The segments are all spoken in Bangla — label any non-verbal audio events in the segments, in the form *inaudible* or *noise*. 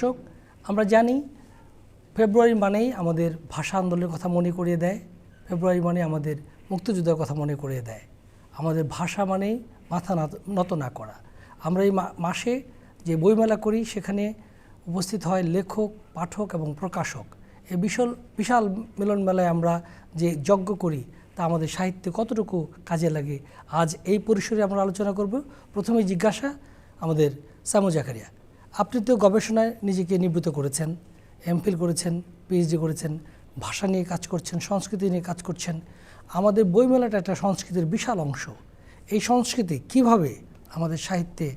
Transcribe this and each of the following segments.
দর্শক, আমরা জানি ফেব্রুয়ারি মানেই আমাদের ভাষা আন্দোলনের কথা মনে করিয়ে দেয়, ফেব্রুয়ারি মানে আমাদের মুক্তিযুদ্ধের কথা মনে করিয়ে দেয়। আমাদের ভাষা মানেই মাথা নত- না করা। আমরা এই মাসে যে বইমেলা করি, সেখানে উপস্থিত হয় লেখক, পাঠক এবং প্রকাশক। এই বিশাল বিশাল মিলন মেলায় আমরা যে যজ্ঞ করি, তা আমাদের সাহিত্যে কতটুকু কাজে লাগে, আজ এই পরিসরে আমরা আলোচনা করব। প্রথমে জিজ্ঞাসা আমাদের সামু জাকারিয়া আপনি তো গবেষণায় নিজেকে নিবৃত করেছেন এমফিল করেছেন পিএইচডি করেছেন, ভাষা নিয়ে কাজ করছেন, সংস্কৃতি নিয়ে কাজ করছেন। আমাদের বইমেলাটা একটা সংস্কৃতির বিশাল অংশ। এই সংস্কৃতি কীভাবে আমাদের সাহিত্যে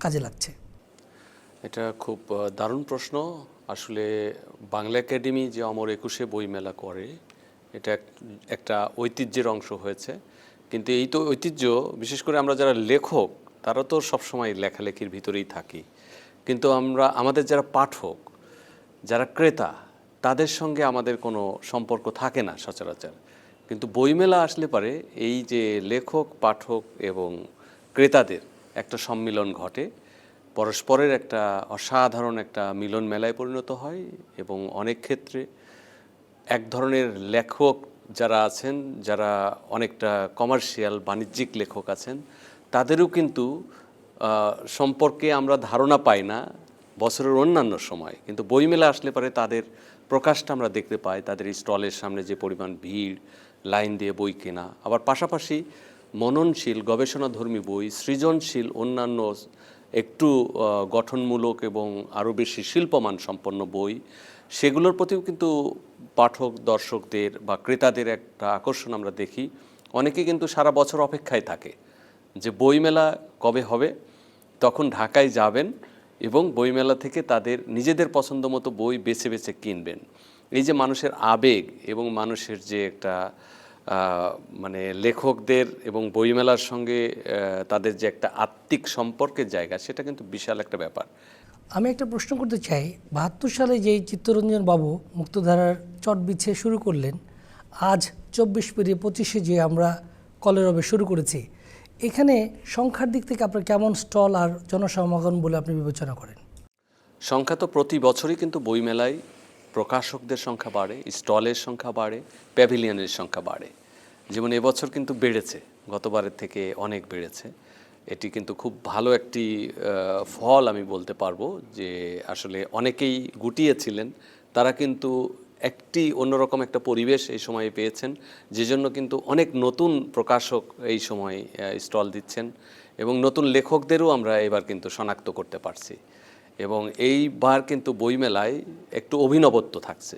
কাজে লাগছে? এটা খুব দারুণ প্রশ্ন। আসলে বাংলা একাডেমি যে অমর একুশে বইমেলা করে, এটা এক- একটা ঐতিহ্যের অংশ হয়েছে। কিন্তু এই তো ঐতিহ্য, বিশেষ করে আমরা যারা লেখক, তারা তো সবসময় লেখালেখির ভিতরেই থাকি। কিন্তু আমরা, আমাদের যারা পাঠক, যারা ক্রেতা, তাদের সঙ্গে আমাদের কোনো সম্পর্ক থাকে না সচরাচর। কিন্তু বইমেলা আসলে পারে এই যে লেখক, পাঠক এবং ক্রেতাদের একটা সম্মিলন ঘটে। পরস্পরের একটা অসাধারণ একটা মিলন মেলায় পরিণত হয় এবং অনেক ক্ষেত্রে এক ধরনের লেখক যারা আছেন, যারা অনেকটা কমার্শিয়াল, বাণিজ্যিক লেখক আছেন, তাদেরও কিন্তু সম্পর্কে আমরা ধারণা পাই না বছরের অন্যান্য সময়, কিন্তু বইমেলা আসলে পরে তাদের প্রকাশটা আমরা দেখতে পাই, তাদের স্টলের সামনে যে পরিমাণ ভিড়, লাইন দিয়ে বই কেনা। আবার পাশাপাশি মননশীল, গবেষণাধর্মী বই, সৃজনশীল, অন্যান্য একটু গঠনমূলক এবং আরও বেশি শিল্পমান সম্পন্ন বই, সেগুলোর প্রতিও কিন্তু পাঠক, দর্শকদের বা ক্রেতাদের একটা আকর্ষণ আমরা দেখি। অনেকে কিন্তু সারা বছর অপেক্ষায় থাকে যে বইমেলা কবে হবে তখন ঢাকায় যাবেন এবং বইমেলা থেকে তাদের নিজেদের পছন্দ মতো বই বেছে বেছে কিনবেন। এই যে মানুষের আবেগ এবং মানুষের যে একটা মানে লেখকদের এবং বইমেলার সঙ্গে তাদের যে একটা আত্মিক সম্পর্কের জায়গা, সেটা কিন্তু বিশাল একটা ব্যাপার। আমি একটা প্রশ্ন করতে চাই, বাহাত্তর সালে যেই চিত্তরঞ্জন বাবু মুক্তধারার চট বিছিয়ে শুরু করলেন, আজ চব্বিশ পেরিয়ে পঁচিশে যে আমরা কলেরবে শুরু করেছি এখানে সংখ্যার দিক থেকে আপনার কেমন স্টল আর জনসমাগম বলে আপনি বিবেচনা করেন? সংখ্যা তো প্রতি বছরই কিন্তু বইমেলায় প্রকাশকদের সংখ্যা বাড়ে, স্টলের সংখ্যা বাড়ে, প্যাভিলিয়নের সংখ্যা বাড়ে। যেমন এবছর কিন্তু বেড়েছে, গতবারের থেকে অনেক বেড়েছে। এটি কিন্তু খুব ভালো একটি ফল আমি বলতে পারব যে আসলে অনেকেই গুটিয়েছিলেন, তারা কিন্তু একটি অন্যরকম একটা পরিবেশ এই সময়ে পেয়েছেন যে জন্য কিন্তু অনেক নতুন প্রকাশক এই সময় স্টল দিচ্ছেন এবং নতুন লেখকদেরও আমরা এবার কিন্তু শনাক্ত করতে পারছি। এবং এইবার কিন্তু বইমেলায় একটু অভিনবত্ব থাকছে।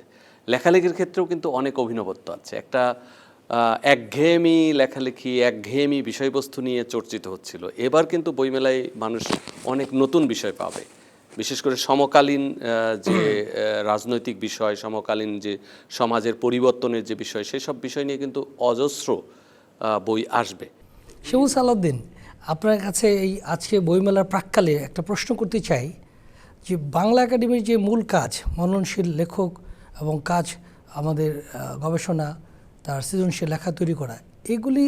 লেখালেখির ক্ষেত্রেও কিন্তু অনেক অভিনবত্ব আছে। একটা একঘেয়েমি লেখালেখি, একঘেয়েমি বিষয়বস্তু নিয়ে চর্চিত হচ্ছিল। এবার কিন্তু বইমেলায় মানুষ অনেক নতুন বিষয় পাবে। বিশেষ করে সমকালীন যে রাজনৈতিক বিষয়, সমকালীন যে সমাজের পরিবর্তনের যে বিষয়, সেসব বিষয় নিয়ে কিন্তু অজস্র বই আসবে। সেবু সালাউদ্দিন, আপনার কাছে এই আজকে বইমেলার প্রাককালে একটা প্রশ্ন করতে চাই, যে বাংলা একাডেমির যে মূল কাজ মননশীল লেখক এবং কাজ আমাদের গবেষণা, তার সৃজনশীল লেখা তৈরি করা, এগুলি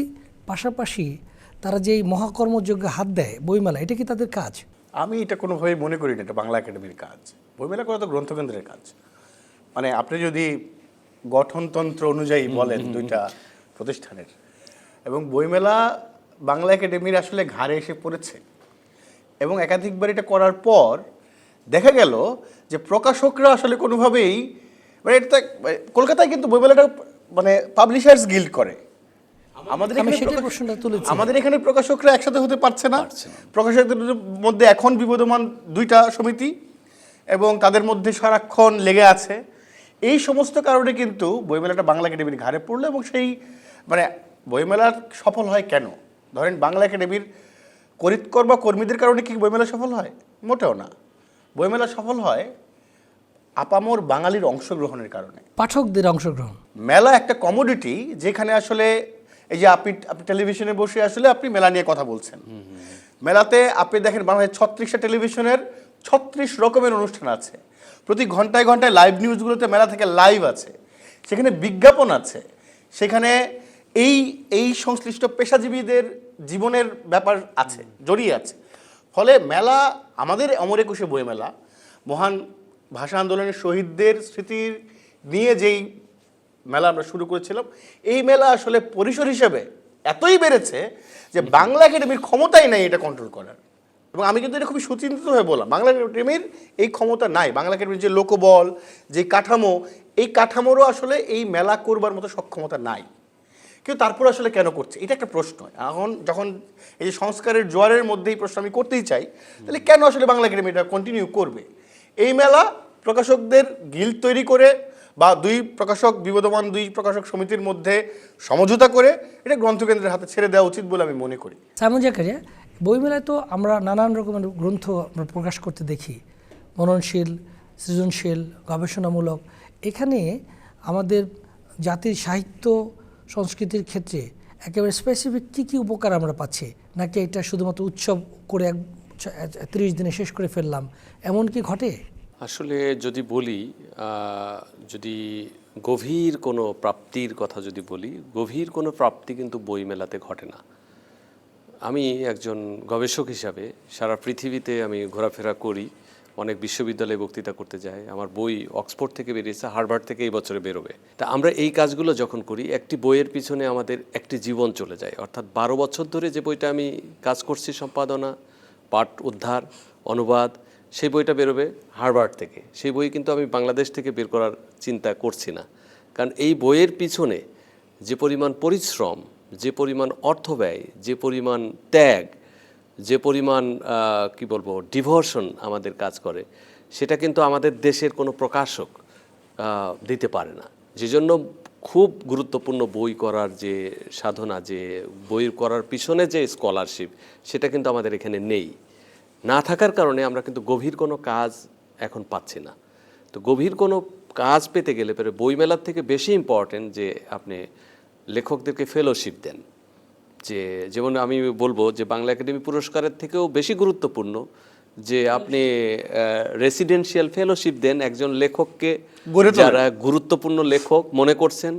পাশাপাশি তারা যে মহাকর্মযজ্ঞে হাত দেয় বইমেলা এটা কি তাদের কাজ? আমি এটা কোনোভাবে মনে করি না এটা বাংলা একাডেমির কাজ। বইমেলা করা তো গ্রন্থকেন্দ্রের কাজ। মানে আপনি যদি গঠনতন্ত্র অনুযায়ী বলেন দুইটা প্রতিষ্ঠানের। এবং বইমেলা বাংলা একাডেমির আসলে ঘাড়ে এসে পড়েছে। এবং একাধিকবার এটা করার পর দেখা গেল যে প্রকাশকরা আসলে কোনোভাবেই মানে এটা মানে কলকাতায় কিন্তু বইমেলাটা মানে পাবলিশার্স গিল্ড করে। আমাদের এখানে প্রশ্নটা তুলেছি। আমাদের এখানে প্রকাশকরা একসাথে হতে পারছে না। প্রকাশকদের মধ্যে এখন বিবদমান দুইটা সমিতি এবং তাদের মধ্যে সারাক্ষণ লেগে আছে। এই সমস্ত কারণে কিন্তু বইমেলাটা বাংলা একাডেমির ঘাড়ে পড়ল এবং সেই মানে বইমেলার সফল হয় কেন? ধরেন বাংলা একাডেমির করিতকর বা কর্মীদের কারণে কি বইমেলা সফল হয়? মোটেও না। বইমেলা সফল হয় আপামর বাঙালির অংশগ্রহণের কারণে। পাঠকদের অংশগ্রহণ। মেলা একটা কমোডিটি যেখানে আসলে এই যে আপনি আপনি টেলিভিশনে বসে আসলে আপনি মেলা নিয়ে কথা বলছেন। মেলাতে আপনি দেখেন বাংলাদেশ ছত্রিশটা টেলিভিশনের ছত্রিশ রকমের অনুষ্ঠান আছে। প্রতি ঘন্টায় ঘন্টায় লাইভ নিউজগুলোতে মেলা থেকে লাইভ আছে। সেখানে বিজ্ঞাপন আছে। সেখানে এই এই সংশ্লিষ্ট পেশাজীবীদের জীবনের ব্যাপার আছে, জড়িয়ে আছে। ফলে মেলা আমাদের অমর একুশে বইমেলা, মহান ভাষা আন্দোলনের শহীদদের স্মৃতির নিয়ে যেই মেলা আমরা শুরু করেছিলাম, এই মেলা আসলে পরিসর হিসেবে এতই বেড়েছে যে বাংলা একাডেমির ক্ষমতাই নাই এটা কন্ট্রোল করার। এবং আমি কিন্তু এটা খুবই সুচিন্তিত হয়ে বললাম, বাংলা একাডেমির এই ক্ষমতা নাই। বাংলা একাডেমির যে লোকবল, যে কাঠামো, এই কাঠামোরও আসলে এই মেলা করবার মতো সক্ষমতা নাই। কিন্তু তারপর আসলে কেন করছে? এটা একটা প্রশ্ন। এখন যখন এই যে সংস্কারের জোয়ারের মধ্যে এই প্রশ্ন আমি করতেই চাই, তাহলে কেন আসলে বাংলা একাডেমি এটা কন্টিনিউ করবে? এই মেলা প্রকাশকদের গিল তৈরি করে বা দুই প্রকাশক, বিবদমান দুই প্রকাশক সমিতির মধ্যে সমঝোতা করে এটা গ্রন্থকেন্দ্রের হাতে ছেড়ে দেওয়া উচিত বলে আমি মনে করি। সাইমন জাকারিয়া বইমেলায় তো আমরা নানান রকমের গ্রন্থ আমরা প্রকাশ করতে দেখি। মননশীল, সৃজনশীল, গবেষণামূলক। এখানে আমাদের জাতির সাহিত্য, সংস্কৃতির ক্ষেত্রে একেবারে স্পেসিফিক কী কী উপকার আমরা পাচ্ছি? নাকি এটা শুধুমাত্র উৎসব করে এক তিরিশ দিনে শেষ করে ফেললাম? এমন কি ঘটে? আসলে যদি বলি যদি গভীর কোনো প্রাপ্তির কথা যদি বলি, গভীর কোনো প্রাপ্তি কিন্তু বই মেলাতে ঘটে না। আমি একজন গবেষক হিসাবে সারা পৃথিবীতে আমি ঘোরাফেরা করি, অনেক বিশ্ববিদ্যালয়ে বক্তৃতা করতে যাই, আমার বই অক্সফোর্ড থেকে বেরিয়েছে, হার্ভার্ড থেকে এই বছরে বেরোবে। তা আমরা এই কাজগুলো যখন করি, একটি বইয়ের পিছনে আমাদের একটি জীবন চলে যায়। অর্থাৎ বারো বছর ধরে যে বইটা আমি কাজ করছি, সম্পাদনা, পাঠ উদ্ধার, অনুবাদ সেই বইটা বেরোবে হার্ভার্ড থেকে। সেই বই কিন্তু আমি বাংলাদেশ থেকে বের করার চিন্তা করছি না। কারণ এই বইয়ের পিছনে যে পরিমাণ পরিশ্রম, যে পরিমাণ অর্থ ব্যয়, যে পরিমাণ ত্যাগ, যে পরিমাণ কি বলব, ডিভোশন আমাদের কাজ করে, সেটা কিন্তু আমাদের দেশের কোনো প্রকাশক দিতে পারে না। যে জন্য খুব গুরুত্বপূর্ণ বই করার যে সাধনা, যে বই করার পিছনে যে স্কলারশিপ সেটা কিন্তু আমাদের এখানে নেই। না থাকার কারণে আমরা কিন্তু গভীর কোনো কাজ এখন পাচ্ছি না। তো গভীর কোনো কাজ পেতে গেলে পরে বইমেলার থেকে বেশি ইম্পর্টেন্ট যে আপনি লেখকদেরকে ফেলোশিপ দেন। যে যেমন আমি বলব যে বাংলা একাডেমি পুরস্কারের থেকেও বেশি গুরুত্বপূর্ণ যে আপনি রেসিডেন্সিয়াল ফেলোশিপ দেন একজন লেখককে যারা গুরুত্বপূর্ণ লেখক মনে করছেন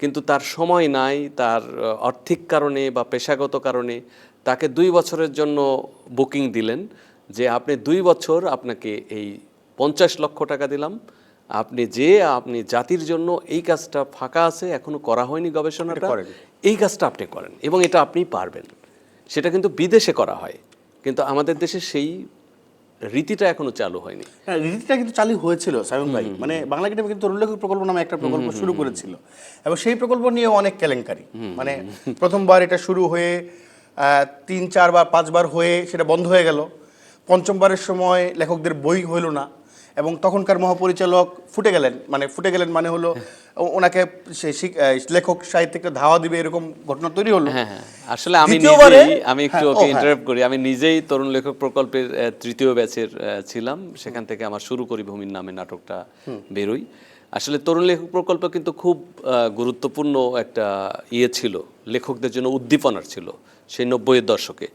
কিন্তু তার সময় নাই তার আর্থিক কারণে বা পেশাগত কারণে তাকে দুই বছরের জন্য বুকিং দিলেন যে আপনি দুই বছর আপনাকে এই পঞ্চাশ লক্ষ টাকা দিলাম। আপনি যে আপনি জাতির জন্য এই কাজটা ফাঁকা আছে এখনও করা হয়নি গবেষণাটা। এই কাজটা আপনি করেন এবং এটা আপনি পারবেন। সেটা কিন্তু বিদেশে করা হয়। কিন্তু আমাদের দেশে সেই রীতিটা এখনও চালু হয়নি। হ্যাঁ রীতিটা কিন্তু চালু হয়েছিল সায়ন ভাই। মানে বাংলা একাডেমি কিন্তু তরুণ লেখক প্রকল্প নামে একটা প্রকল্প শুরু করেছিল। এবং সেই প্রকল্প নিয়ে অনেক কেলেঙ্কারি। মানে প্রথমবার এটা শুরু হয়ে তিন চারবার পাঁচবার হয়ে সেটা বন্ধ হয়ে গেল। পঞ্চমবারের সময় লেখকদের বই হইল না এবং তখনকার মহাপরিচালক ফুটে গেলেন। মানে ফুটে গেলেন মানে হলো ওনাকে সে লেখক সাহিত্যিককে ধাওয়া দিবে এরকম ঘটনা তৈরি হলো। হ্যাঁ হ্যাঁ। আসলে আমি আমি একটু হ্যাঁ, ওকে হ্যাঁ। ইন্টারাপ্ট করি। আমি নিজেই তরুণ লেখক প্রকল্পের তৃতীয় ব্যাচের ছিলাম। সেখান থেকে আমার শুরু করি ভূমির নামে নাটকটা বেরোই। আসলে তরুণ লেখক প্রকল্প কিন্তু খুব গুরুত্বপূর্ণ একটা ইয়ে ছিল। লেখকদের জন্য উদ্দীপনার ছিল। সেই নব্বইয়ের দশকে।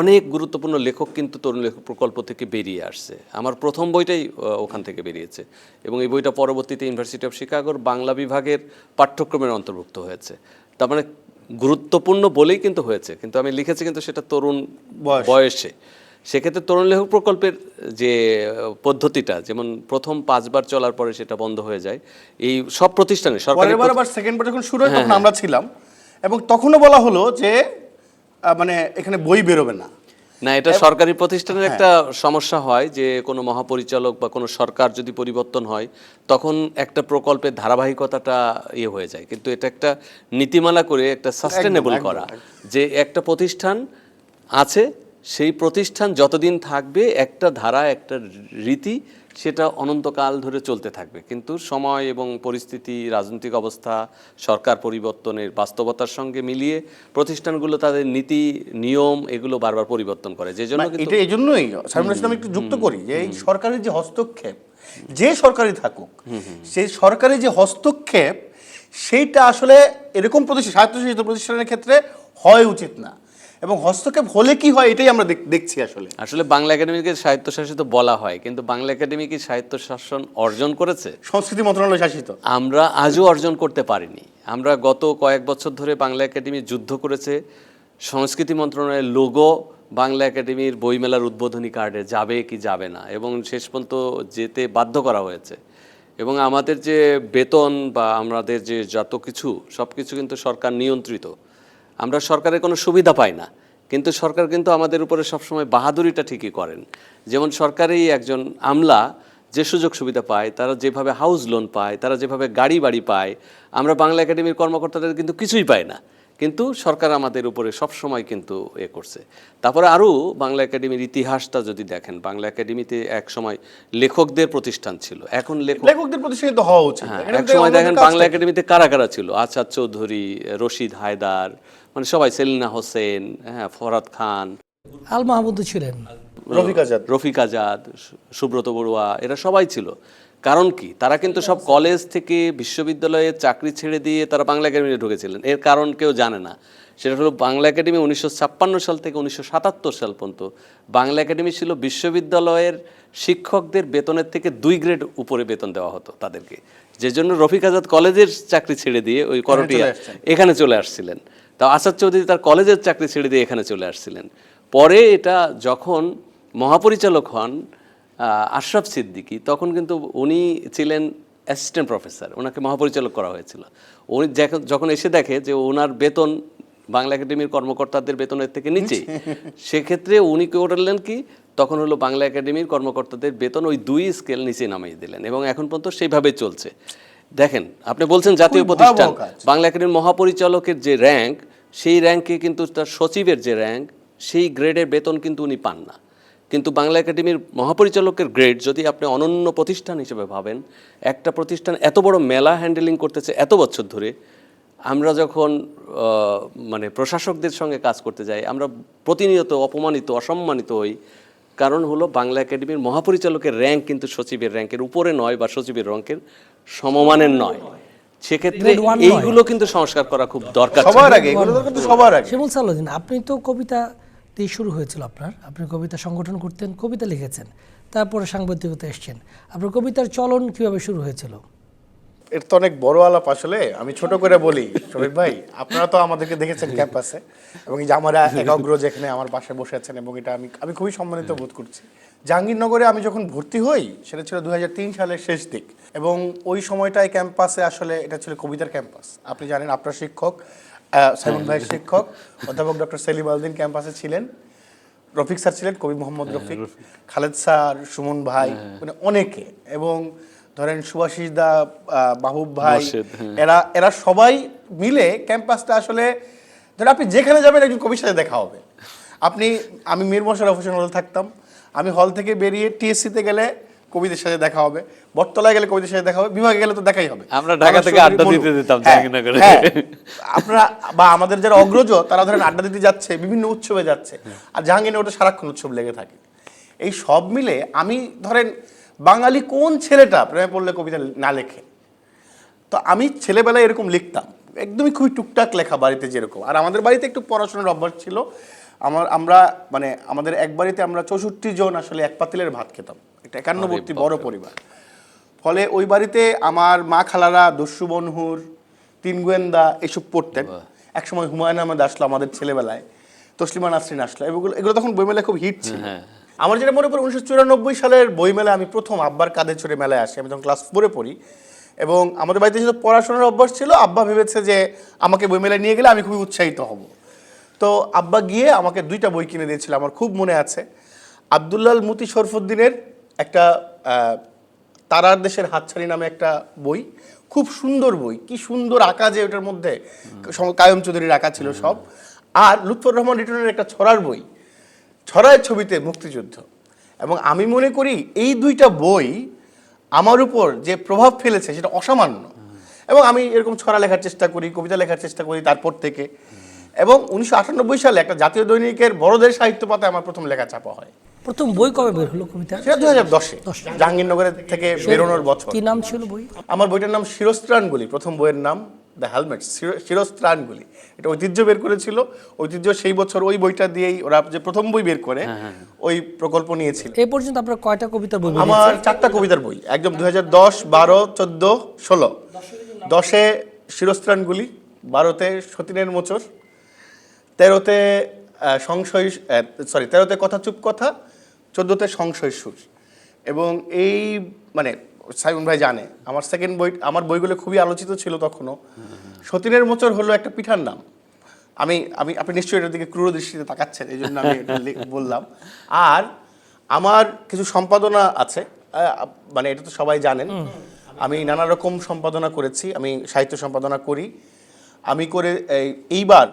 অনেক গুরুত্বপূর্ণ লেখক কিন্তু তরুণ লেখক প্রকল্প থেকে বেরিয়ে আসছে। আমার প্রথম বইটাই ওখান থেকে বেরিয়েছে। এবং এই বইটা পরবর্তীতে ইউনিভার্সিটি অফ শিকাগোর বাংলা বিভাগের পাঠ্যক্রমের অন্তর্ভুক্ত হয়েছে। তার মানে গুরুত্বপূর্ণ বলেই কিন্তু হয়েছে কিন্তু আমি লিখেছি কিন্তু সেটা তরুণ বয়সে। সেক্ষেত্রে তরুণ লেখক প্রকল্পের যে পদ্ধতিটা যেমন প্রথম পাঁচবার চলার পরে সেটা বন্ধ হয়ে যায় এই সব প্রতিষ্ঠানে সরকারি পরের বার আবার সেকেন্ড বার যখন শুরু হয় তখন আমরা ছিলাম। এবং তখনও বলা হলো যে মানে এখানে বই বেরোবে না। না এটা সরকারি প্রতিষ্ঠানের একটা সমস্যা হয় যে কোনো মহাপরিচালক বা কোনো সরকার যদি পরিবর্তন হয় তখন একটা প্রকল্পের ধারাবাহিকতাটা ইয়ে হয়ে যায়। কিন্তু এটা একটা নীতিমালা করে একটা সাস্টেনেবল করা। যে একটা প্রতিষ্ঠান আছে সেই প্রতিষ্ঠান যতদিন থাকবে একটা ধারা একটা রীতি সেটা অনন্তকাল ধরে চলতে থাকবে। কিন্তু সময় এবং পরিস্থিতি রাজনৈতিক অবস্থা সরকার পরিবর্তনের বাস্তবতার সঙ্গে মিলিয়ে প্রতিষ্ঠানগুলো তাদের নীতি নিয়ম এগুলো বারবার পরিবর্তন করে। যে জন্য এটা এই জন্যই ইসলাম একটু যুক্ত করি যে এই সরকারের যে হস্তক্ষেপ যে সরকারি থাকুক সেই সরকারি যে হস্তক্ষেপ সেইটা আসলে এরকম প্রতিষ্ঠান স্বায়ত্তশাসিত প্রতিষ্ঠানের ক্ষেত্রে হয় উচিত না। এবং হস্তক্ষেপ হলে কি হয় এটাই আমরা দেখ- দেখছি আসলে। আসলে বাংলা একাডেমিকে স্বায়ত্তশাসিত বলা হয় কিন্তু বাংলা একাডেমি কি স্বায়ত্তশাসন অর্জন করেছে? সংস্কৃতি মন্ত্রণালয় শাসিত। আমরা আজও অর্জন করতে পারিনি। আমরা গত কয়েক বছর ধরে বাংলা একাডেমি যুদ্ধ করেছে সংস্কৃতি মন্ত্রণালয়ের লোগো বাংলা একাডেমির বইমেলার উদ্বোধনী কার্ডে যাবে কি যাবে না এবং শেষ পর্যন্ত যেতে বাধ্য করা হয়েছে। এবং আমাদের যে বেতন বা আমাদের যে যত কিছু সব কিছু কিন্তু সরকার নিয়ন্ত্রিত। আমরা সরকারের কোনো সুবিধা পাই না। কিন্তু সরকার কিন্তু আমাদের উপরে সবসময় বাহাদুরিটা ঠিকই করেন। যেমন সরকারেই একজন আমলা যে সুযোগ সুবিধা পায়, তারা যেভাবে হাউস লোন পায়, তারা যেভাবে গাড়ি বাড়ি পায়, আমরা বাংলা একাডেমির কর্মকর্তাদের কিন্তু কিছুই পায় না। কিন্তু সরকার আমাদের উপরে সব সময় কিন্তু এ করছে। তারপরে আরও বাংলা একাডেমির ইতিহাসটা যদি দেখেন বাংলা একাডেমিতে এক সময় লেখকদের প্রতিষ্ঠান ছিল। এখন লেখক লেখকদের প্রতিষ্ঠিত হওয়া উচিত। হ্যাঁ এক সময় দেখেন বাংলা একাডেমিতে কারা কারা ছিল? আচার চৌধুরী রশিদ হায়দার মানে সবাই সেলিনা হোসেন হ্যাঁ ফরাদ খান। আল মাহমুদ ছিলেন। রফিক আজাদ। রফিক আজাদ সুব্রত বড়ুয়া এরা সবাই ছিল। কারণ কি? তারা কিন্তু সব কলেজ থেকে বিশ্ববিদ্যালয়ে চাকরি ছেড়ে দিয়ে তারা বাংলা একাডেমিতে ঢুকেছিলেন। এর কারণ কেউ জানে না। সেটা হলো বাংলা একাডেমি উনিশশো ছাপ্পান্ন সাল থেকে উনিশশো সাতাত্তর সাল পর্যন্ত। বাংলা একাডেমি ছিল বিশ্ববিদ্যালয়ের শিক্ষকদের বেতনের থেকে দুই গ্রেড উপরে বেতন দেওয়া হতো তাদেরকে। যে জন্য রফিক আজাদ কলেজের চাকরি ছেড়ে দিয়ে ওই করটিয়া এখানে চলে আসছিলেন। তা আসাদ চৌধুরী তার কলেজের চাকরি ছেড়ে দিয়ে এখানে চলে আসছিলেন। পরে এটা যখন মহাপরিচালক হন আশরাফ সিদ্দিকী তখন কিন্তু উনি ছিলেন অ্যাসিস্ট্যান্ট প্রফেসর ওনাকে মহাপরিচালক করা হয়েছিল। উনি যখন- এসে দেখে যে ওনার বেতন বাংলা একাডেমির কর্মকর্তাদের বেতনের থেকে নিচে *laughs* সেক্ষেত্রে উনি করলেন কি তখন হলো বাংলা একাডেমির কর্মকর্তাদের বেতন ওই দুই স্কেল নিচে নামিয়ে দিলেন এবং এখন পর্যন্ত সেইভাবে চলছে। দেখেন আপনি বলছেন জাতীয় প্রতিষ্ঠান বাংলা একাডেমির মহাপরিচালকের যে র্যাঙ্ক সেই র্যাঙ্কে কিন্তু তার সচিবের যে র্যাঙ্ক সেই গ্রেডের বেতন কিন্তু উনি পান না। কিন্তু বাংলা একাডেমির মহাপরিচালকের গ্রেড যদি আপনি অনন্য প্রতিষ্ঠান হিসেবে ভাবেন একটা প্রতিষ্ঠান এত বড় মেলা হ্যান্ডেলিং করতেছে এত বছর ধরে আমরা যখন মানে প্রশাসকদের সঙ্গে কাজ করতে যাই আমরা প্রতিনিয়ত অপমানিত অসম্মানিত হই। কারণ হলো বাংলা একাডেমির মহাপরিচালকের র্যাঙ্ক কিন্তু সচিবের র্যাঙ্কের উপরে নয় বা সচিবের র্যাঙ্কের সমমানের নয়। সেক্ষেত্রে। এইগুলো কিন্তু সংস্কার করা খুব দরকার সবার আগে এগুলো কিন্তু সবার আগে। শিমুল আপনি তো কবিতা দিয়ে শুরু হয়েছিল আপনার। আপনি কবিতা সংগঠন করতেন কবিতা লিখেছেন তারপরে সাংবাদিকতা এসছেন। আপনার কবিতার চলন কীভাবে শুরু হয়েছিল? এর তো অনেক বড় আলাপ আসলে আমি ছোট করে বলি শফিক ভাই আপনারা তো আমাদেরকে দেখেছেন ক্যাম্পাসে এবং এই যে আমার একাগ্র যেখানে আমার পাশে বসে আছেন এবং এটা আমি আমি খুবই সম্মানিত বোধ করছি। জাহাঙ্গীরনগরে আমি যখন ভর্তি হই সেটা ছিল দুই হাজার তিন সালের শেষ দিক এবং ওই সময়টায় ক্যাম্পাসে আসলে এটা ছিল কবিতার ক্যাম্পাস। আপনি জানেন আপনার শিক্ষক সাইমন ভাইয়ের শিক্ষক অধ্যাপক ডক্টর সেলিম আলদিন ক্যাম্পাসে ছিলেন। রফিক স্যার ছিলেন কবি মোহাম্মদ রফিক খালেদ স্যার সুমন ভাই মানে অনেকে। এবং ধরেন সুভাষিস দা মাহবুব ভাই এরা এরা সবাই মিলে ক্যাম্পাসটা আসলে ধরেন আপনি যেখানে যাবেন একজন কবির সাথে দেখা হবে। আপনি আমি মীর মশার অফিসিয়াল হলে থাকতাম। আমি হল থেকে বেরিয়ে টিএসসিতে গেলে কবিদের সাথে দেখা হবে বটতলায় গেলে কবিদের সাথে দেখা হবে বিভাগে গেলে তো দেখাই হবে। আমরা ঢাকা থেকে আড্ডা দিতে। যেতাম হ্যাঁ, জাহাঙ্গীরনগরে। হ্যাঁ। আপনারা বা আমাদের যারা অগ্রজ তারা ধরেন আড্ডা দিতে যাচ্ছে বিভিন্ন উৎসবে যাচ্ছে। আর জাহাঙ্গীরনগর ওটা সারাক্ষণ উৎসব লেগে থাকে। এই সব মিলে আমি ধরেন বাঙালি কোন ছেলেটা প্রেমে পড়লে কবিতা না লেখে? তো আমি ছেলেবেলায় এরকম লিখতাম। একদমই খুবই টুকটাক লেখা বাড়িতে যেরকম। আর আমাদের বাড়িতে একটু পড়াশোনার অভ্যাস ছিল। আমার আমরা মানে আমাদের এক বাড়িতে আমরা চৌষট্টি জন আসলে এক পাতিলের ভাত খেতাম। একটা একান্নবর্তী বড় পরিবার। ফলে ওই বাড়িতে আমার মা খালারা দস্যু বনহুর তিন গোয়েন্দা এসব পড়তেন। একসময় হুমায়ুন আহমেদ আসলো আমাদের ছেলেবেলায় তসলিমা নাসরিন আসলো। এগুলো এগুলো তখন বইমেলায় খুব হিট ছিল। আমার যেটা মনে পড়ে উনিশশো চুরানব্বই সালের বইমেলায় আমি প্রথম আব্বার কাঁধে চড়ে মেলায় আসি। আমি যখন ক্লাস ফোরে পড়ি এবং আমাদের বাড়িতে যেহেতু পড়াশোনার অভ্যাস ছিল আব্বা ভেবেছে যে আমাকে বইমেলায় নিয়ে গেলে আমি খুবই উৎসাহিত হব। তো আব্বা গিয়ে আমাকে দুইটা বই কিনে দিয়েছিল আমার খুব মনে আছে। আবদুল্লাল মুতি শরফুদ্দিনের একটা তারার দেশের হাতছানি নামে একটা বই খুব সুন্দর বই কি সুন্দর আঁকা যে ওটার মধ্যে কায়ম চৌধুরীর আঁকা ছিল সব। আর লুৎফর রহমান রিটনের একটা ছড়ার বই ছড়ার ছবিতে মুক্তিযুদ্ধ। এবং আমি মনে করি এই দুইটা বই আমার উপর যে প্রভাব ফেলেছে সেটা অসামান্য। এবং আমি এরকম ছড়া লেখার চেষ্টা করি কবিতা লেখার চেষ্টা করি তারপর থেকে। এবং উনিশশো আটানব্বই সালে একটা জাতীয় দৈনিকের বড়দের সাহিত্য পাতায় আমার প্রথম লেখা ছাপা হয়। প্রথম বই কবে বের হলো কবিতা? সেটা দু হাজার দশে। জাহাঙ্গীরনগরের থেকে বেরোনোর বছর। কি নাম ছিল বই আমার বইটার নাম শিরস্ত্রাণগুলি প্রথম বইয়ের নাম দ্য হেলমেট শিরস্ত্রাণগুলি। এটা ঐতিহ্য বের করেছিল। ঐতিহ্য সেই বছর ওই বইটা দিয়েই ওরা যে প্রথম বই বের করে ওই প্রকল্প নিয়েছিল। এই পর্যন্ত আপনার কয়টা কবিতার বই আমার চারটা কবিতার বই একদম দুই হাজার দশ বারো চোদ্দ ষোলো। দশে শিরস্ত্রাণগুলি বারোতে সতীনের মোচর তেরোতে আহ, সংশয় সরি তেরোতে কথা চুপ কথা চোদ্দোতে সংশয় সুর। এবং এই মানে সাইমন ভাই জানে আমার সেকেন্ড বই আমার বইগুলো খুবই আলোচিত ছিল তখনও। সতীনের মোচর হলো একটা পিঠার নাম। আমি আমি আপনি নিশ্চয়ই এটার দিকে ক্রূর দৃষ্টিতে তাকাচ্ছেন এই জন্য আমি এটা বললাম। আর আমার কিছু সম্পাদনা আছে মানে এটা তো সবাই জানেন। আমি নানা রকম সম্পাদনা করেছি আমি সাহিত্য সম্পাদনা করি। আমি করে এই- এইবার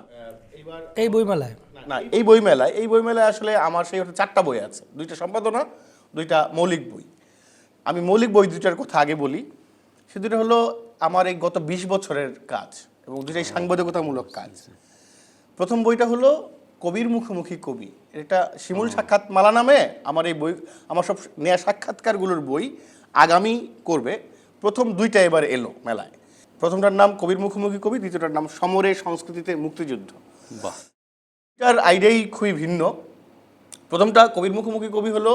এই বইমেলায়? না এই বইমেলায় এই বইমেলায় আসলে আমার সেই হচ্ছে চারটা বই আছে। দুইটা সম্পাদনা দুইটা মৌলিক বই। আমি মৌলিক বই দুইটার কথা আগে বলি। সে দুটো হলো আমার এই গত বিশ বছরের কাজ এবং দুটাই সাংবাদিকতামূলক কাজ। প্রথম বইটা হলো কবির মুখোমুখি কবি। এটা শিমুল সাক্ষাৎ মালা নামে আমার এই বই আমার সব নেয়া সাক্ষাৎকারগুলোর বই আগামী করবে। প্রথম দুইটা এবার এলো মেলায়। প্রথমটার নাম কবির মুখোমুখি কবি দ্বিতীয়টার নাম সমরে সংস্কৃতিতে মুক্তিযুদ্ধ। বাহ। এটার আইডিয়াই খুবই ভিন্ন। প্রথমটা কবির মুখোমুখি কবি হলো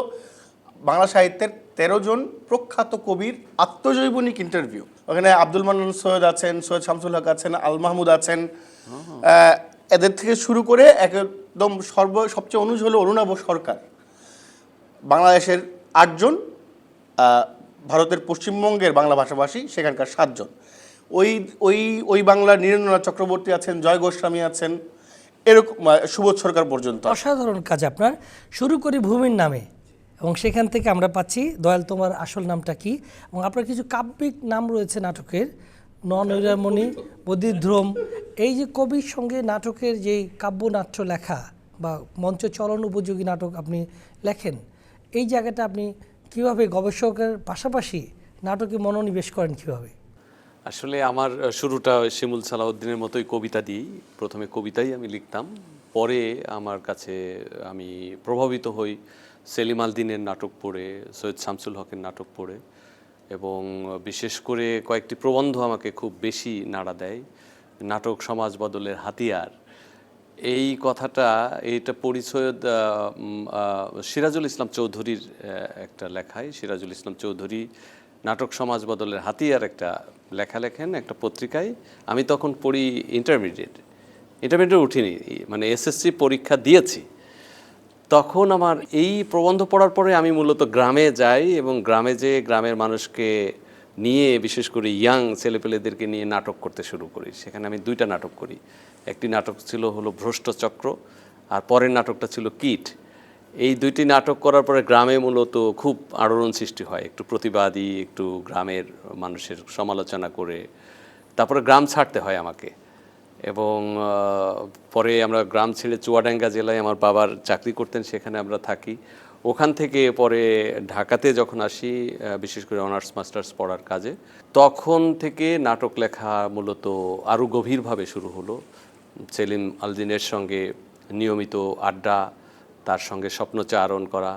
বাংলা সাহিত্যের তেরো জন প্রখ্যাত কবির আত্মজৈবনিক ইন্টারভিউ ওখানে আব্দুল মান্নান সৈয়দ আছেন সৈয়দ শামসুল হক আছেন আল মাহমুদ আছেন। এদের থেকে শুরু করে একদম সর্ব সবচেয়ে অনুজ হলো অরুণাভ সরকার। বাংলাদেশের আটজন ভারতের পশ্চিমবঙ্গের বাংলা ভাষাভাষী সেখানকার সাতজন ওই ওই ওই বাংলার নীরেন্দ্রনাথ চক্রবর্তী আছেন জয় গোস্বামী আছেন এরকম সুবোধ সরকার পর্যন্ত অসাধারণ কাজ আপনার। শুরু করি ভূমির নামে। এবং সেখান থেকে আমরা পাচ্ছি, দয়াল তোমার আসল নামটা কি? এবং আপনার কিছু কাব্যিক নাম রয়েছে নাটকের। ননৈরামণি বদিধ্রম এই যে কবির সঙ্গে নাটকের যেই কাব্যনাট্য লেখা বা মঞ্চ চলন উপযোগী নাটক আপনি লেখেন, এই জায়গাটা আপনি কীভাবে গবেষকের পাশাপাশি নাটকে মনোনিবেশ করেন কীভাবে? আসলে আমার শুরুটা শিমুল সালাউদ্দিনের মতোই কবিতা দিয়েই প্রথমে কবিতাই আমি লিখতাম। পরে আমার কাছে আমি প্রভাবিত হই সেলিম আল দিনের নাটক পড়ে সৈয়দ শামসুল হকের নাটক পড়ে এবং বিশেষ করে কয়েকটি প্রবন্ধ আমাকে খুব বেশি নাড়া দেয়। নাটক সমাজ বদলের হাতিয়ার। এই কথাটা এইটা পরিচয় আহ, সিরাজুল ইসলাম চৌধুরীর একটা লেখায় সিরাজুল ইসলাম চৌধুরী নাটক সমাজ বদলের হাতিয়ার একটা লেখা লেখেন, একটা পত্রিকায়। আমি তখন পড়ি ইন্টারমিডিয়েট ইন্টারমিডিয়েট উঠিনি মানে এসএসসি পরীক্ষা দিয়েছি। তখন আমার এই প্রবন্ধ পড়ার পরে আমি মূলত গ্রামে যাই এবং গ্রামে যেয়ে গ্রামের মানুষকে নিয়ে, বিশেষ করে ইয়াং ছেলেপেলেদেরকে নিয়ে নাটক করতে শুরু করি। সেখানে আমি দুইটা নাটক করি। একটি নাটক ছিল হলো ভ্রষ্ট চক্র আর পরের নাটকটা ছিল কীট। এই দুইটি নাটক করার পরে গ্রামে মূলত খুব আলোড়ন সৃষ্টি হয়, একটু প্রতিবাদী, একটু গ্রামের মানুষের সমালোচনা করে, তারপরে গ্রাম ছাড়তে হয় আমাকে। এবং পরে আমরা গ্রাম ছেড়ে চুয়াডাঙ্গা জেলায় আমার বাবার চাকরি করতেন, সেখানে আমরা থাকি। ওখান থেকে পরে ঢাকাতে যখন আসি বিশেষ করে অনার্স, মাস্টার্স পড়ার কাজে, তখন থেকে নাটক লেখা মূলত আরও গভীরভাবে শুরু হলো। সেলিম আলদিনের সঙ্গে নিয়মিত আড্ডা তার সঙ্গে স্বপ্নচারণ করা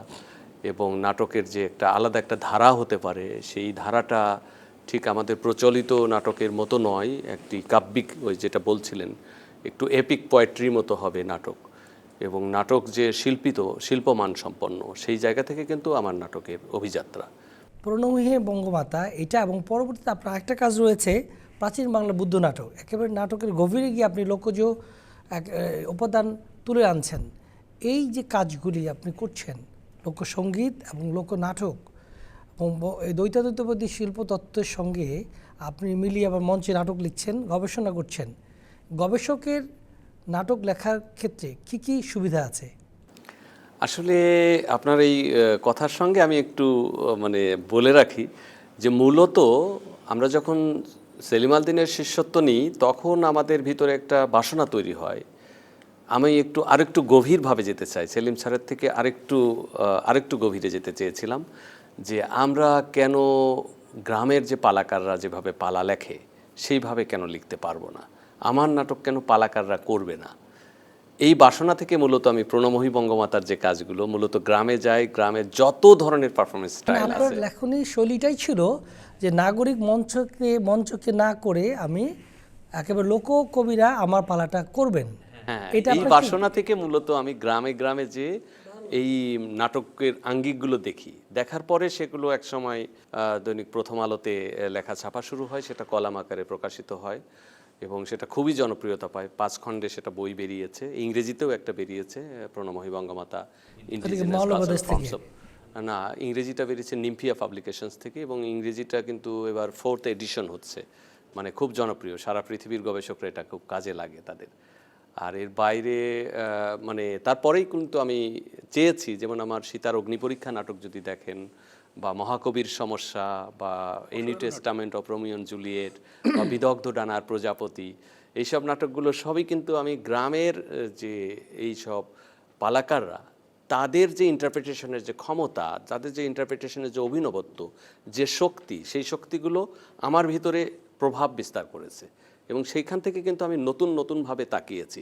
এবং নাটকের যে একটা আলাদা একটা ধারা হতে পারে, সেই ধারাটা ঠিক আমাদের প্রচলিত নাটকের মতো নয়, একটি কাব্যিক ওই যেটা বলছিলেন, একটু এপিক পোয়েট্রির মতো হবে নাটক। এবং নাটক যে শিল্পিত, শিল্পমান সম্পন্ন, সেই জায়গা থেকে কিন্তু আমার নাটকের অভিযাত্রা। প্রণমহে বঙ্গমাতা, এটা এবং পরবর্তীতে আপনার একটা কাজ রয়েছে, প্রাচীন বাংলা বুদ্ধ নাটক। একেবারে নাটকের গভীরে গিয়ে আপনি লোকজ এক উপাদান তুলে আনছেন। এই যে কাজগুলি আপনি করছেন লোকসঙ্গীত এবং লোকনাটক এই দ্বৈতাদ্বৈতবাদী শিল্প তত্ত্বের সঙ্গে আপনি মিলিয়ে আবার মঞ্চে নাটক লিখছেন, গবেষণা করছেন, গবেষকের নাটক লেখার ক্ষেত্রে কি কি সুবিধা আছে? আসলে আপনার এই কথার সঙ্গে আমি একটু মানে বলে রাখি যে মূলত আমরা যখন সেলিমাল দিনের শিষ্যত্ব নিই, তখন আমাদের ভিতরে একটা বাসনা তৈরি হয়। আমি একটু আরেকটু গভীরভাবে যেতে চাই। সেলিম স্যারের থেকে আরেকটু আরেকটু গভীরে যেতে চেয়েছিলাম যে আমরা কেন গ্রামের যে পালাকাররা যেভাবে পালা লেখে সেইভাবে কেন লিখতে পারব না? আমার নাটক কেন পালাকাররা করবে না? এই বাসনা থেকে মূলত আমি প্রণমোহী বঙ্গমাতার যে কাজগুলো মূলত গ্রামে যাই গ্রামের যত ধরনের পারফরমেন্স মানে স্টাইল আছে লেখনী শৈলীটাই ছিল যে নাগরিক মঞ্চকে মঞ্চকে না করে আমি একেবারে লোক কবিরা আমার পালাটা করবেন। এটা এই বাসনা থেকে মূলত আমি গ্রামে গ্রামে যে এই নাটকের আঙ্গিকগুলো দেখি। দেখার পরে সেগুলো একসময় আহ, দৈনিক প্রথম আলোতে লেখা ছাপা শুরু হয় সেটা কলাম আকারে প্রকাশিত হয় এবং সেটা খুবই জনপ্রিয়তা পায়। পাঁচ খণ্ডে সেটা বই বেরিয়েছে ইংরেজিতেও একটা বেরিয়েছে প্রণমহী বঙ্গমাতা না ইংরেজিটা বেরিয়েছে নিমফিয়া পাবলিকেশনস থেকে এবং ইংরেজিটা কিন্তু এবার ফোর্থ এডিশন হচ্ছে। মানে খুব জনপ্রিয় সারা পৃথিবীর গবেষকরা এটা খুব কাজে লাগে তাদের। আর এর বাইরে মানে তারপরেই কিন্তু আমি চেয়েছি যেমন আমার সীতার অগ্নি পরীক্ষা নাটক যদি দেখেন বা মহাকবির সমস্যা বা any testament of Romeo Juliet বা বিদগ্ধ ডানার প্রজাপতি এইসব নাটকগুলো সবই কিন্তু আমি গ্রামের যে এইসব পালাকাররা তাদের যে ইন্টারপ্রিটেশনের যে ক্ষমতা তাদের যে ইন্টারপ্রিটেশনের যে অভিনবত্ব যে শক্তি সেই শক্তিগুলো আমার ভিতরে প্রভাব বিস্তার করেছে। এবং সেইখান থেকে কিন্তু আমি নতুন, নতুনভাবে তাকিয়েছি।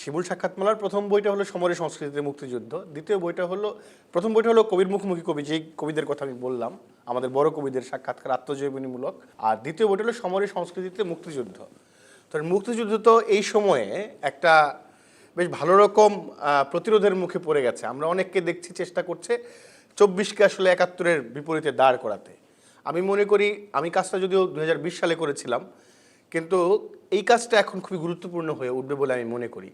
শিমুল সাক্ষাৎমালার প্রথম বইটা হলো সমরের সংস্কৃতিতে মুক্তিযুদ্ধ। দ্বিতীয় বইটা হলো, প্রথম বইটা হলো কবির মুখোমুখি কবি, যেই কবিদের কথা আমি বললাম, আমাদের বড় কবিদের সাক্ষাৎকার, আত্মজীবনীমূলক। আর দ্বিতীয় বইটা হলো সমরের সংস্কৃতিতে মুক্তিযুদ্ধ। তো মুক্তিযুদ্ধ তো এই সময়ে একটা বেশ ভালো রকম প্রতিরোধের মুখে পড়ে গেছে। আমরা অনেককে দেখছি, চেষ্টা করছে চব্বিশকে আসলে একাত্তরের বিপরীতে দাঁড় করাতে। আমি মনে করি, আমি কাজটা যদিও দু হাজার বিশ সালে করেছিলাম কিন্তু এই কাজটা এখন খুবই গুরুত্বপূর্ণ হয়ে উঠবে বলে আমি মনে করি।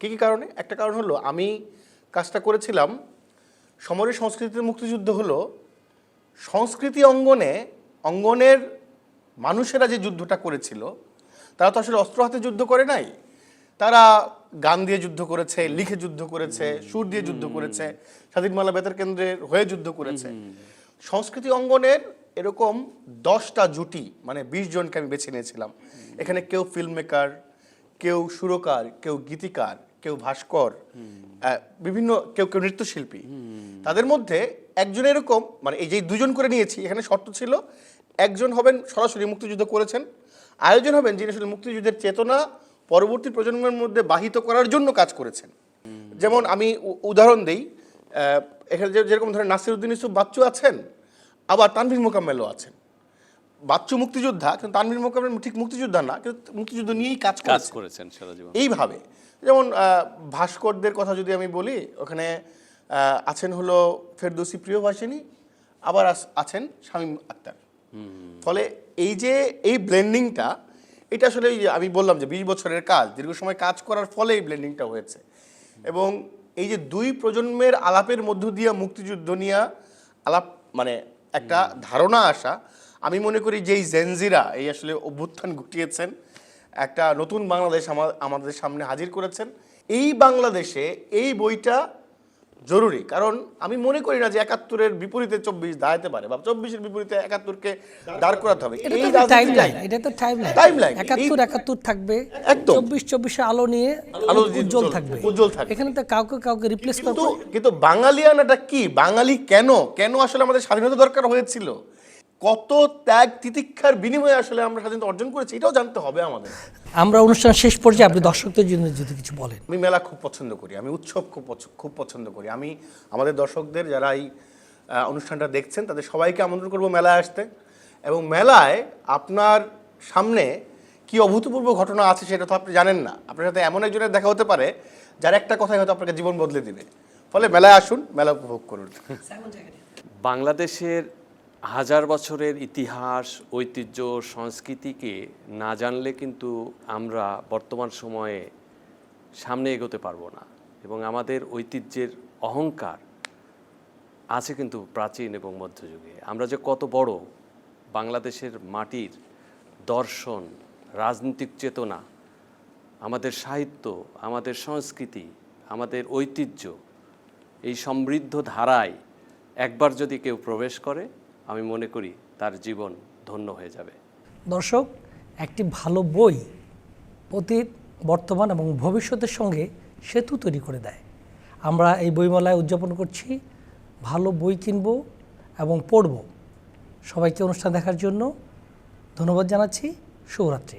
কী কী কারণে? একটা কারণ হলো আমি কাজটা করেছিলাম সমরের সংস্কৃতির মুক্তিযুদ্ধ হলো সংস্কৃতি অঙ্গনে অঙ্গনের মানুষেরা যে যুদ্ধটা করেছিল তারা তো আসলে অস্ত্র হাতে যুদ্ধ করে নাই। তারা গান দিয়ে যুদ্ধ করেছে লিখে যুদ্ধ করেছে সুর দিয়ে যুদ্ধ করেছে স্বাধীনমালা বেতার কেন্দ্রের হয়ে যুদ্ধ করেছে। সংস্কৃতি অঙ্গনের এরকম দশটা জুটি মানে বিশ জনকে আমি বেছে নিয়েছিলাম। এখানে কেউ ফিল্ম মেকার কেউ সুরকার কেউ গীতিকার কেউ ভাস্কর বিভিন্ন কেউ কেউ নৃত্যশিল্পী। তাদের মধ্যে একজন এরকম মানে এই যে দুজন করে নিয়েছি এখানে শর্ত ছিল একজন হবেন সরাসরি মুক্তিযুদ্ধ করেছেন আয়োজন হবেন যিনি আসলে মুক্তিযুদ্ধের চেতনা পরবর্তী প্রজন্মের মধ্যে বাহিত করার জন্য কাজ করেছেন। যেমন আমি উদাহরণ দিই এখানে যে- যেরকম ধরেন নাসিরুদ্দিন ইউসুফ বাচ্চু আছেন আবার তানভীর মোকাম্মেলও আছেন। বাচ্চু মুক্তিযোদ্ধা কিন্তু তানভীর মোকাম্মেল ঠিক মুক্তিযোদ্ধা না কিন্তু মুক্তিযুদ্ধ নিয়েই কাজ কাজ করেছেন সারা জীবন। এইভাবে। যেমন ভাস্করদের কথা যদি আমি বলি ওখানে আছেন হলো ফেরদৌসি প্রিয়ভাষিনী আবার আছেন শামীম আক্তার। ফলে এই যে এই ব্লেন্ডিংটা এটা আসলে আমি বললাম যে বিশ বছরের কাজ দীর্ঘ সময় কাজ করার ফলে এই ব্লেন্ডিংটা হয়েছে। এবং এই যে দুই প্রজন্মের আলাপের মধ্য দিয়ে মুক্তিযুদ্ধ নিয়ে আলাপ মানে একটা ধারণা আসা আমি মনে করি যে এই জেনজিরা এই আসলে অভ্যুত্থান ঘটিয়েছেন একটা নতুন বাংলাদেশ আমাদের সামনে হাজির করেছেন এই বাংলাদেশে এই বইটা জরুরি। কারণ আমি মনে করি না যে একাত্তরের বিপরীতে চব্বিশ দাঁড়াতে পারে বা চব্বিশের বিপরীতে একাত্তরকে দাঁড় করাতে হবে। এই এটা তো একাত্তর একাত্তর থাকবে একদম। চব্বিশ চব্বিশে আলো নিয়ে আলো উজ্জ্বল থাকবে। উজ্জ্বল থাকবে। এখানে তো কাউকে কাউকে রিপ্লেস কিন্তু করতে কিন্তু বাঙালিয়ানাটা কি? বাঙালি কেন? কেন আসলে আমাদের স্বাধীনতা দরকার হয়েছিল? কত ত্যাগ তিতিক্ষার বিনিময়ে আসলে আমরা স্বাধীনতা অর্জন করেছি এটাও জানতে হবে আমাদের। আমরা অনুষ্ঠান শেষ পর্যায়ে আপনি দর্শকদের জন্য যদি কিছু বলেন। আমি মেলা খুব পছন্দ করি আমি উৎসব খুব পছ- খুব পছন্দ করি। আমি আমাদের দর্শকদের যারা এই অনুষ্ঠানটা দেখছেন তাদের সবাইকে আমন্ত্রণ করব মেলায় আসতে। এবং মেলায় আপনার সামনে কি অভূতপূর্ব ঘটনা আছে সেটা তো আপনি জানেন না। আপনার সাথে এমন একজনের দেখা হতে পারে যার একটা কথাই হয়তো আপনাকে জীবন বদলে দিবে। ফলে মেলায় আসুন মেলা উপভোগ করুন। বাংলাদেশের হাজার বছরের ইতিহাস, ঐতিহ্য, সংস্কৃতিকে না জানলে কিন্তু আমরা বর্তমান সময়ে সামনে এগোতে পারব না। এবং আমাদের ঐতিহ্যের অহংকার আছে কিন্তু প্রাচীন এবং মধ্যযুগে। আমরা যে কত বড় বাংলাদেশের মাটির দর্শন, রাজনৈতিক চেতনা, আমাদের সাহিত্য, আমাদের সংস্কৃতি, আমাদের ঐতিহ্য, এই সমৃদ্ধ ধারায় একবার যদি কেউ প্রবেশ করে আমি মনে করি তার জীবন ধন্য হয়ে যাবে। দর্শক, একটি ভালো বই অতীত, বর্তমান এবং ভবিষ্যতের সঙ্গে সেতু তৈরি করে দেয়। আমরা এই বইমেলায় উদযাপন করছি, ভালো বই কিনব এবং পড়ব। সবাইকে অনুষ্ঠান দেখার জন্য ধন্যবাদ জানাচ্ছি। শুভরাত্রি।